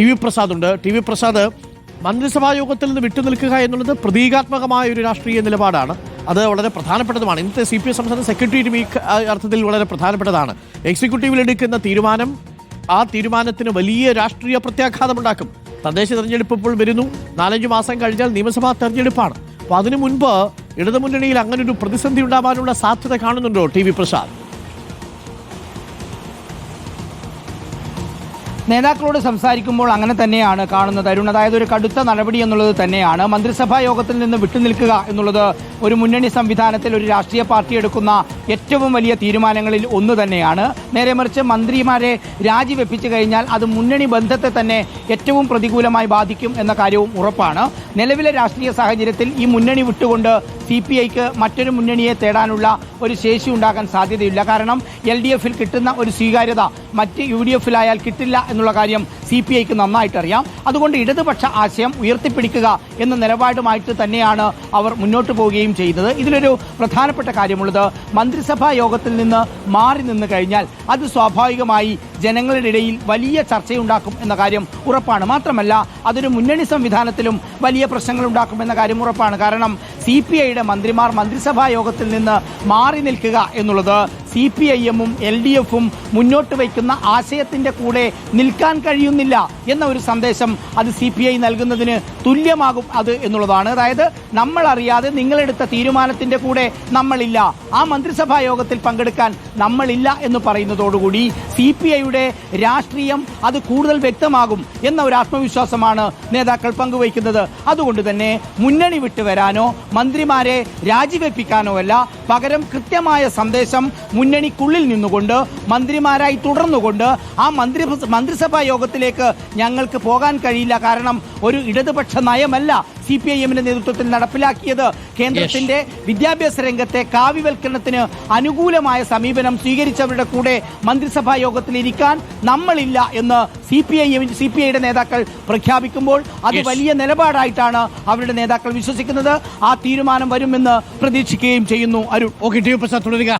T V Prasad ഉണ്ട്. T V Prasad മന്ത്രിസഭാ യോഗത്തിൽ നിന്ന് വിട്ടുനിൽക്കുക എന്നുള്ളത് പ്രതീകാത്മകമായ ഒരു രാഷ്ട്രീയ നിലപാടാണ്. അത് വളരെ പ്രധാനപ്പെട്ടതുമാണ്. ഇന്നത്തെ സി പി എം സംസ്ഥാന സെക്രട്ടേറിയറ്റ് ഈ അർത്ഥത്തിൽ വളരെ പ്രധാനപ്പെട്ടതാണ്. എക്സിക്യൂട്ടീവിൽ എടുക്കുന്ന തീരുമാനം ആ തീരുമാനത്തിന് വലിയ രാഷ്ട്രീയ പ്രത്യാഘാതമുണ്ടാക്കും തദ്ദേശ തെരഞ്ഞെടുപ്പ് ഇപ്പോൾ വരുന്നു. നാലഞ്ച് മാസം കഴിഞ്ഞാൽ നിയമസഭാ തെരഞ്ഞെടുപ്പാണ്. അപ്പോൾ അതിനു മുൻപ് ഇടതുമുന്നണിയിൽ അങ്ങനൊരു പ്രതിസന്ധി ഉണ്ടാവാനുള്ള സാധ്യത കാണുന്നുണ്ടോ ടി വി പ്രസാദ്? നേതാക്കളോട് സംസാരിക്കുമ്പോൾ അങ്ങനെ തന്നെയാണ് കാണുന്നത്. അരുൺ അതായത് ഒരു കടുത്ത നടപടി എന്നുള്ളത് തന്നെയാണ്. മന്ത്രിസഭാ യോഗത്തിൽ നിന്ന് വിട്ടുനിൽക്കുക എന്നുള്ളത് ഒരു മുന്നണി സംവിധാനത്തിൽ ഒരു രാഷ്ട്രീയ പാർട്ടി എടുക്കുന്ന ഏറ്റവും വലിയ തീരുമാനങ്ങളിൽ ഒന്ന് തന്നെയാണ്. നേരെ മറിച്ച് മന്ത്രിമാരെ രാജിവെപ്പിച്ചു കഴിഞ്ഞാൽ അത് മുന്നണി ബന്ധത്തെ തന്നെ ഏറ്റവും പ്രതികൂലമായി ബാധിക്കും എന്ന കാര്യവും ഉറപ്പാണ്. നിലവിലെ രാഷ്ട്രീയ സാഹചര്യത്തിൽ ഈ മുന്നണി വിട്ടുകൊണ്ട് സി പി ഐക്ക് മറ്റൊരു മുന്നണിയെ തേടാനുള്ള ഒരു ശേഷി ഉണ്ടാക്കാൻ സാധ്യതയില്ല. കാരണം എൽ ഡി എഫിൽ കിട്ടുന്ന ഒരു സ്വീകാര്യത മറ്റ് യു ഡി എഫിലായാൽ കിട്ടില്ല എന്നുള്ള കാര്യം സി പി ഐക്ക് നന്നായിട്ട് അറിയാം അതുകൊണ്ട് ഇടതുപക്ഷ ആശയം ഉയർത്തിപ്പിടിക്കുക എന്ന നിലപാടുമായിട്ട് തന്നെയാണ് അവർ മുന്നോട്ട് പോവുകയും ചെയ്തത്. ഇതിലൊരു പ്രധാനപ്പെട്ട കാര്യമുള്ളത് മന്ത്രിസഭാ യോഗത്തിൽ നിന്ന് മാറി നിന്ന് കഴിഞ്ഞാൽ അത് സ്വാഭാവികമായി ജനങ്ങളുടെ ഇടയിൽ വലിയ ചർച്ചയുണ്ടാക്കും എന്ന കാര്യം ഉറപ്പാണ്. മാത്രമല്ല അതൊരു മുന്നണി സംവിധാനത്തിലും വലിയ പ്രശ്നങ്ങൾ ഉണ്ടാക്കും എന്ന കാര്യം ഉറപ്പാണ്. കാരണം സി പി ഐയുടെ മന്ത്രിമാർ മന്ത്രിസഭാ യോഗത്തിൽ നിന്ന് മാറി നിൽക്കുക എന്നുള്ളത് സി പി ഐ എമ്മും എൽ ഡി എഫും മുന്നോട്ട് വയ്ക്കുന്ന ആശയത്തിന്റെ കൂടെ നിൽക്കാൻ കഴിയുന്നില്ല എന്ന ഒരു സന്ദേശം അത് സി പി ഐ നൽകുന്നതിന് തുല്യമാകും അത് എന്നുള്ളതാണ്. അതായത് നമ്മൾ അറിയാതെ നിങ്ങളെടുത്ത തീരുമാനത്തിന്റെ കൂടെ നമ്മളില്ല. ആ മന്ത്രിസഭാ യോഗത്തിൽ പങ്കെടുക്കാൻ നമ്മളില്ല എന്ന് പറയുന്നതോടുകൂടി സി പി ഐയുടെ രാഷ്ട്രീയം അത് കൂടുതൽ വ്യക്തമാകും എന്ന ഒരു ആത്മവിശ്വാസമാണ് നേതാക്കൾ പങ്കുവയ്ക്കുന്നത്. അതുകൊണ്ട് തന്നെ മുന്നണി വിട്ടു വരാനോ മന്ത്രിമാരെ രാജിവെപ്പിക്കാനോ അല്ല പകരം കൃത്യമായ സന്ദേശം മുന്നണിക്കുള്ളിൽ നിന്നുകൊണ്ട് മന്ത്രിമാരായി തുടർന്നുകൊണ്ട് ആ മന്ത്രി മന്ത്രിസഭാ യോഗത്തിലേക്ക് ഞങ്ങൾക്ക് പോകാൻ കഴിയില്ല. കാരണം ഒരു ഇടതുപക്ഷ നയമല്ല സി പി ഐ എമ്മിന്റെ നേതൃത്വത്തിൽ നടപ്പിലാക്കിയത്. കേന്ദ്രത്തിന്റെ വിദ്യാഭ്യാസ രംഗത്തെ കാവ്യവൽക്കരണത്തിന് അനുകൂലമായ സമീപനം സ്വീകരിച്ചവരുടെ കൂടെ മന്ത്രിസഭാ യോഗത്തിൽ ഇരിക്കാൻ നമ്മളില്ല എന്ന് C P I C P ഐയുടെ നേതാക്കൾ പ്രഖ്യാപിക്കുമ്പോൾ അത്. വലിയ നിലപാടായിട്ടാണ് അവരുടെ നേതാക്കൾ വിശ്വസിക്കുന്നത്. ആ തീരുമാനം വരുമെന്ന് പ്രതീക്ഷിക്കുകയും ചെയ്യുന്നു അരുൺ. ഓക്കെ ടി പ്രസാദ് തുടരുക.